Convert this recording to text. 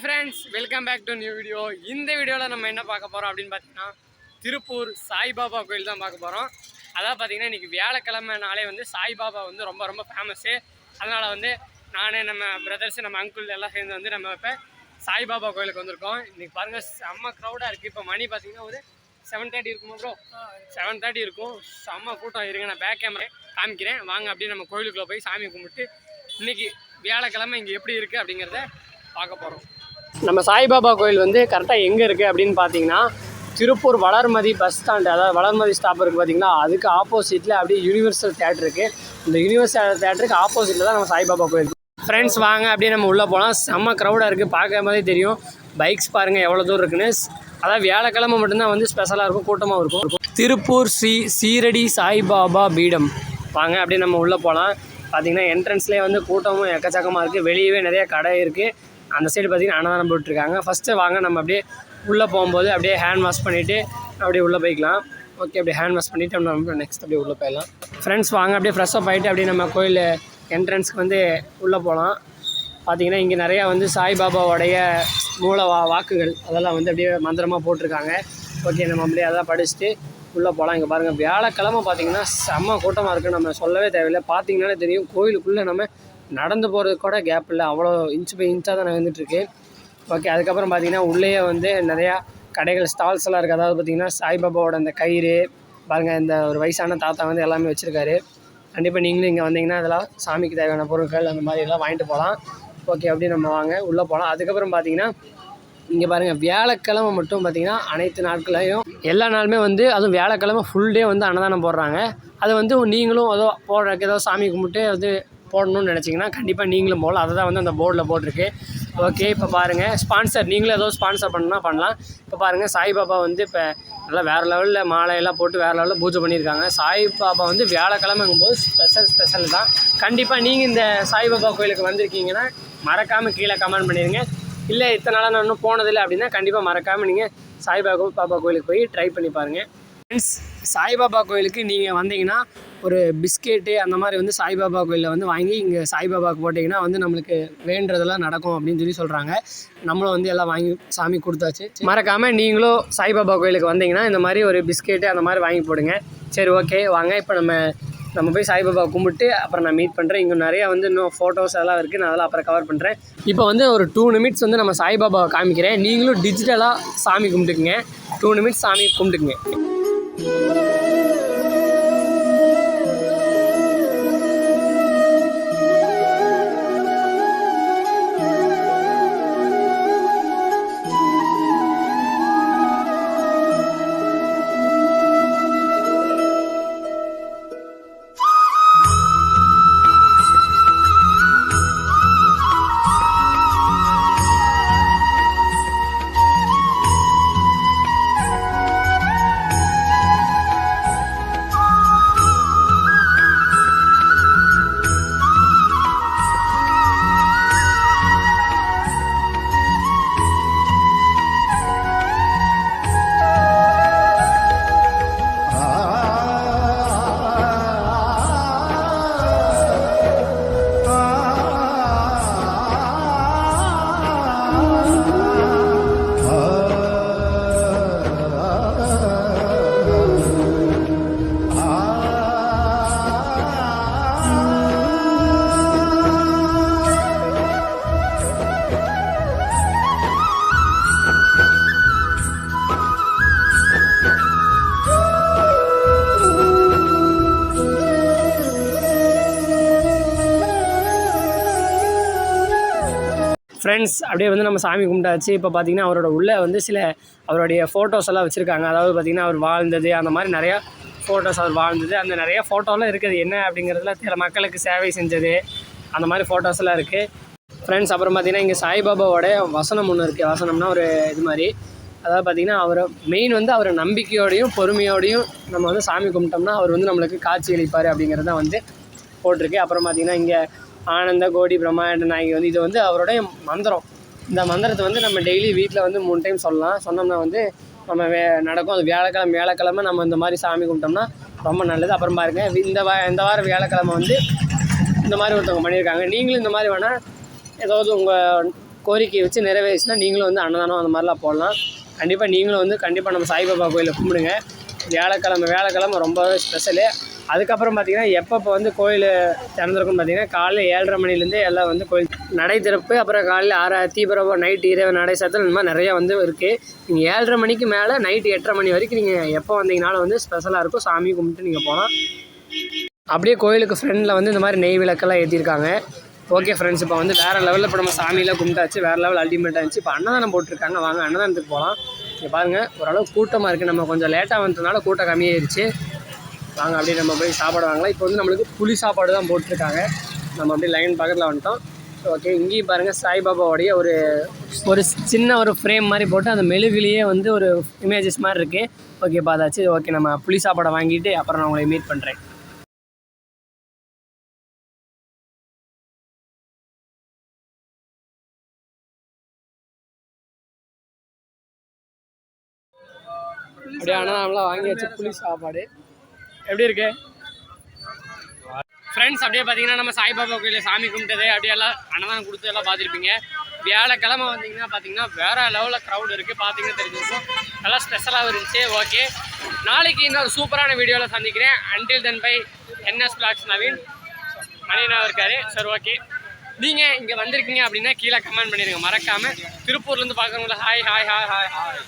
Hi friends welcome back to new video இந்த வீடியோவில் நம்ம என்ன பார்க்க போகிறோம் அப்படின்னு பார்த்தீங்கன்னா திருப்பூர் சாய்பாபா கோயில் தான் பார்க்க போகிறோம் அதான் பார்த்தீங்கன்னா இன்றைக்கி வியாழக்கிழமை நாளே வந்து சாய்பாபா வந்து ரொம்ப ரொம்ப ஃபேமஸ்ஸு அதனால் வந்து நானே நம்ம பிரதர்ஸ் நம்ம அங்குள் எல்லாம் சேர்ந்து வந்து நம்ம இப்போ சாய்பாபா கோயிலுக்கு வந்திருக்கோம். இன்றைக்கி பாருங்கள் செம்ம க்ரௌடாக இருக்குது இப்போ மணி பார்த்தீங்கன்னா ஒரு செவன் தேர்ட்டி இருக்குமா ப்ரோ செவன் தேர்ட்டி இருக்கும். செம்ம கூட்டம். இருங்க நான் பேக் கேமரா காமிக்கிறேன். வாங்க அப்படியே நம்ம கோயிலுக்குள்ளே போய் சாமி கும்பிட்டு இன்னைக்கு வியாழக்கிழமை இங்கே எப்படி இருக்குது அப்படிங்கிறத பார்க்க போகிறோம் நம்ம சாய்பாபா கோயில் வந்து கரெக்டாக எங்கே இருக்குது அப்படின்னு பார்த்தீங்கன்னா திருப்பூர் வளர்மதி பஸ் ஸ்டாண்டு அதாவது வளர்மதி ஸ்டாப் இருக்குது பார்த்தீங்கன்னா அதுக்கு ஆப்போசிட்டில் அப்படியே யூனிவர்சல் தேட்டர் இருக்குது இந்த யூனிவர்சல் தேட்டருக்கு ஆப்போசிட்டில் தான் நம்ம சாய்பாபா கோயில் ஃப்ரெண்ட்ஸ் வாங்க. அப்படியே நம்ம உள்ளே போகலாம் செம்ம க்ரௌடாக இருக்குது பார்க்க மாதிரி தெரியும். பைக்ஸ் பாருங்கள் எவ்வளோ தூரம் இருக்குன்னு. அதாவது வியாழக்கிழமை மட்டும்தான் வந்து ஸ்பெஷலாக இருக்கும். கூட்டமாக இருக்கும். திருப்பூர் ஸ்ரீ சீரடி சாய்பாபா பீடம். வாங்க. அப்படியே நம்ம உள்ளே போகலாம் பார்த்தீங்கன்னா என்ட்ரன்ஸ்லேயே வந்து கூட்டமும் எக்கச்சக்கமாக இருக்குது வெளியவே நிறைய கடை இருக்குது அந்த சைடு பார்த்தீங்கன்னா அன்னதானம் போட்டுருக்காங்க. ஃபஸ்ட்டு வாங்க நம்ம அப்படியே உள்ளே போகும்போது அப்படியே ஹேண்ட் வாஷ் பண்ணிவிட்டு அப்படியே உள்ளே போய்க்கலாம். ஓகே அப்படியே ஹேண்ட் வாஷ் பண்ணிவிட்டு நம்ம நெக்ஸ்ட் அப்படியே உள்ளே போயிடலாம். ஃப்ரெண்ட்ஸ் வாங்க அப்படியே ஃப்ரெஷ்ஷப் ஆகிட்டு அப்படியே நம்ம கோயில் என்ட்ரன்ஸ்க்கு வந்து உள்ளே போகலாம். பார்த்திங்கன்னா இங்கே நிறையா வந்து சாய்பாபாவோடைய மூல வா வாக்குகள் அதெல்லாம் வந்து அப்படியே மந்திரமாக போட்டிருக்காங்க. ஓகே நம்ம அப்படியே அதெல்லாம் படிச்சுட்டு உள்ளே போகலாம் இங்கே பாருங்கள் வியாழக்கிழமை பார்த்தீங்கன்னா செம்ம கூட்டமாக இருக்குது நம்ம சொல்லவே தேவையில்லை. பார்த்தீங்கன்னாலே தெரியும் கோயிலுக்குள்ளே நம்ம நடந்து போகிறதுக்கு கூட கேப் இல்லை. அவ்வளோ இன்ச் பை இன்ச்சாக தான் நடந்துகிட்ருக்கு ஓகே அதுக்கப்புறம் பார்த்தீங்கன்னா உள்ளேயே வந்து நிறையா கடைகள் ஸ்டால்ஸ் எல்லாம் இருக்குது அதாவது பார்த்தீங்கன்னா சாய்பாபாவோட அந்த கயிறு பாருங்கள் இந்த ஒரு வயசான தாத்தா வந்து எல்லாமே வச்சுருக்காரு. கண்டிப்பாக நீங்களும் இங்கே வந்தீங்கன்னா அதெல்லாம் சாமிக்கு தேவையான பொருட்கள் அந்த மாதிரி எல்லாம் வாங்கிட்டு போகலாம் ஓகே அப்படியே நம்ம வாங்க உள்ளே போகலாம் அதுக்கப்புறம் பார்த்தீங்கன்னா இங்கே பாருங்கள் வியாழக்கிழமை மட்டும் பார்த்தீங்கன்னா அனைத்து நாட்களையும் எல்லா நாளுமே வந்து அதுவும் வியாழக்கிழமை ஃபுல் டே வந்து அன்னதானம் போடுறாங்க. அது வந்து நீங்களும் ஏதோ போடுறதுக்கு ஏதோ சாமி கும்பிட்டு அது போடணும்னு நினச்சிங்கன்னா கண்டிப்பாக நீங்களும் போகலாம். அதை தான் வந்து அந்த போர்டில் போட்டிருக்கு. ஓகே இப்போ பாருங்கள் ஸ்பான்சர் நீங்களும் ஏதோ ஸ்பான்சர் பண்ணால் பண்ணலாம். இப்போ பாருங்கள் சாய்பாபா வந்து இப்போ நல்லா வேறு லெவலில் மாலையெல்லாம் போட்டு வேறு லெவலில் பூஜை பண்ணியிருக்காங்க. சாய்பாபா வந்து வியாழக்கிழமைங்கும் போது ஸ்பெஷல் ஸ்பெஷல் தான். கண்டிப்பாக நீங்கள் இந்த சாய்பாபா கோயிலுக்கு வந்திருக்கீங்கன்னா மறக்காமல் கீழே கமெண்ட் பண்ணிடுங்க இல்லை இத்தனை நாளாக நான் இன்னும் போனதில்லை அப்படின்னா கண்டிப்பாக மறக்காமல் நீங்கள் சாய்பாபா பாபா கோயிலுக்கு போய் ட்ரை பண்ணி பாருங்கள் ஃப்ரெண்ட்ஸ் சாய்பாபா கோயிலுக்கு நீங்கள் வந்தீங்கன்னா ஒரு பிஸ்கெட்டு அந்த மாதிரி வந்து சாய்பாபா கோயிலில் வந்து வாங்கி இங்கே சாய்பாபாவுக்கு போட்டிங்கன்னா வந்து நம்மளுக்கு வேண்டதெல்லாம் நடக்கும் அப்படின்னு சொல்லி சொல்கிறாங்க நம்மளும் வந்து எல்லாம் வாங்கி சாமி கொடுத்தாச்சு. மறக்காமல் நீங்களும் சாய்பாபா கோயிலுக்கு வந்தீங்கன்னா இந்த மாதிரி ஒரு பிஸ்கெட்டு அந்த மாதிரி வாங்கி போடுங்க. சரி ஓகே வாங்க. இப்போ நம்ம நம்ம போய் சாய்பாபா கும்பிட்டு அப்புறம் நான் மீட் பண்ணுறேன் இங்கே நிறையா வந்து இன்னும் ஃபோட்டோஸ் எல்லாம் இருக்குது நான் அதெல்லாம் அப்புறம் கவர் பண்ணுறேன் இப்போ வந்து ஒரு டூ நிமிட்ஸ் வந்து நம்ம சாய்பாபாவை காமிக்கிறேன். நீங்களும் டிஜிட்டலாக சாமி கும்பிட்டுக்குங்க. டூ நிமிட்ஸ் சாமி கும்பிட்டுக்குங்க. ஃப்ரெண்ட்ஸ் அப்படியே வந்து நம்ம சாமி கும்பிட்டாச்சு. இப்போ பார்த்தீங்கன்னா அவரோட உள்ளே வந்து சில அவருடைய ஃபோட்டோஸ் எல்லாம் வச்சுருக்காங்க. அதாவது பார்த்தீங்கன்னா அவர் வாழ்ந்தது அந்த மாதிரி நிறையா ஃபோட்டோஸ் அவர் வாழ்ந்தது. அந்த நிறைய ஃபோட்டோலாம் இருக்குது. என்ன அப்படிங்கிறதுல சில மக்களுக்கு சேவை செஞ்சது. அந்த மாதிரி ஃபோட்டோஸ்லாம் இருக்குது ஃப்ரெண்ட்ஸ் அப்புறம் பார்த்தீங்கன்னா இங்கே சாய்பாபாவோட வசனம் ஒன்று இருக்குது வசனம்னா ஒரு இது மாதிரி. அதாவது பார்த்திங்கன்னா அவர் மெயின் வந்து அவர் நம்பிக்கையோடையும் பொறுமையோடையும் நம்ம வந்து சாமி கும்பிட்டோம்னா அவர் வந்து நம்மளுக்கு காட்சி அளிப்பார் அப்படிங்கிறது தான் வந்து போட்டிருக்கு. அப்புறம் பார்த்திங்கன்னா இங்கே ஆனந்த கோடி பிரம்மாண்ட நாயகி வந்து இது வந்து அவருடைய மந்திரம். இந்த மந்திரத்தை வந்து நம்ம டெய்லி வீட்டில் வந்து மூணு டைம் சொல்லலாம். சொன்னோம்னா வந்து நம்ம வே நடக்கும். அது வியாழக்கிழமை வியாழக்கிழமை நம்ம இந்த மாதிரி சாமி கும்பிட்டோம்னா ரொம்ப நல்லது. அப்புறம் பாருங்கள் இந்த வா இந்த வாரம் வியாழக்கிழமை வந்து இந்த மாதிரி ஒருத்தவங்க பண்ணியிருக்காங்க. நீங்களும் இந்த மாதிரி வேணால் ஏதாவது உங்கள் கோரிக்கையை வச்சு நிறைவேறிச்சுன்னா நீங்களும் வந்து அன்னதானம் அந்த மாதிரிலாம் போடலாம். கண்டிப்பாக நீங்களும் வந்து கண்டிப்பாக நம்ம சாய்பாபா கோயிலை கும்பிடுங்க. வியாழக்கிழமை வியாழக்கிழமை ரொம்பவே ஸ்பெஷலு அதுக்கப்புறம் பார்த்தீங்கன்னா எப்பப்போ வந்து கோயில் திறந்திருக்கும்னு பார்த்தீங்கன்னா காலையில் ஏழரை மணிலேருந்தே எல்லாம் வந்து கோயில் நடை திறப்பு அப்புறம் காலையில் ஆறு தீபரவம் நைட்டு இரவு நடை சாத்தல் இந்த மாதிரி நிறையா வந்து இருக்குது நீங்கள் ஏழரை மணிக்கு மேலே நைட்டு எட்டரை மணி வரைக்கும் நீங்கள் எப்போ வந்தீங்கனாலும் வந்து ஸ்பெஷலாக இருக்கும். சாமி கும்பிட்டு நீங்கள் போகலாம். அப்படியே கோயிலுக்கு ஃப்ரெண்டில் வந்து இந்த மாதிரி நெய் விளக்கெல்லாம் ஏற்றிருக்காங்க ஓகே ஃப்ரெண்ட்ஸ் இப்போ வந்து வேறு லெவலில் இப்போ நம்ம சாமியெல்லாம் கும்பிட்டாச்சு. வேறு லெவல் அல்டிமேட்டாக இருந்துச்சு. இப்போ அன்னதானம் போட்டிருக்காங்க. வாங்க அன்னதானத்துக்கு போகலாம். இங்கே பாருங்கள் ஓரளவு கூட்டமாக இருக்குது நம்ம கொஞ்சம் லேட்டாக வந்ததுனால கூட்டம் கம்மியாயிருச்சு. வாங்க அப்படியே நம்ம போய் சாப்பாடு வாங்கலாம். இப்போ வந்து நம்மளுக்கு புளி சாப்பாடு தான் போட்டிருக்காங்க. நம்ம அப்படியே லைன் பக்கத்தில் வந்துட்டோம். ஓகே இங்கேயும் பாருங்கள் சாய்பாபாவுடைய ஒரு ஒரு சின்ன ஒரு ஃப்ரேம் மாதிரி போட்டு அந்த மெழுகுலேயே வந்து ஒரு இமேஜஸ் மாதிரி இருக்குது ஓகே பார்த்தாச்சு ஓகே நம்ம புளி சாப்பாடை வாங்கிட்டு அப்புறம் நான் உங்களை மீட் பண்ணுறேன் அப்படியே அன்னதானம்லாம் வாங்கி வச்சு புளி சாப்பாடு. எப்படி இருக்கு? ஃப்ரெண்ட்ஸ் அப்படியே பார்த்தீங்கன்னா நம்ம சாய்பாபா கோயிலில் சாமி கும்பிட்டது அப்படியே எல்லாம் அன்னதானம் கொடுத்து எல்லாம் பார்த்துருப்பீங்க. வியாழக்கிழமை வந்தீங்கன்னா பார்த்தீங்கன்னா வேற லெவலில் க்ரௌட் இருக்குது பார்த்தீங்கன்னா தெரிஞ்சிருக்கும். நல்லா ஸ்பெஷலாகவும் இருந்துச்சு. ஓகே நாளைக்கு இன்னொரு சூப்பரான வீடியோவில் சந்திக்கிறேன். Until then bye NS blogs Naveen மணியனாக இருக்காரு. சரி ஓகே நீங்கள் இங்கே வந்திருக்கீங்க அப்படின்னா கீழே கமெண்ட் பண்ணிடுங்க மறக்காமல் திருப்பூர்லேருந்து பார்க்குறவங்கள hi hi hi hi hi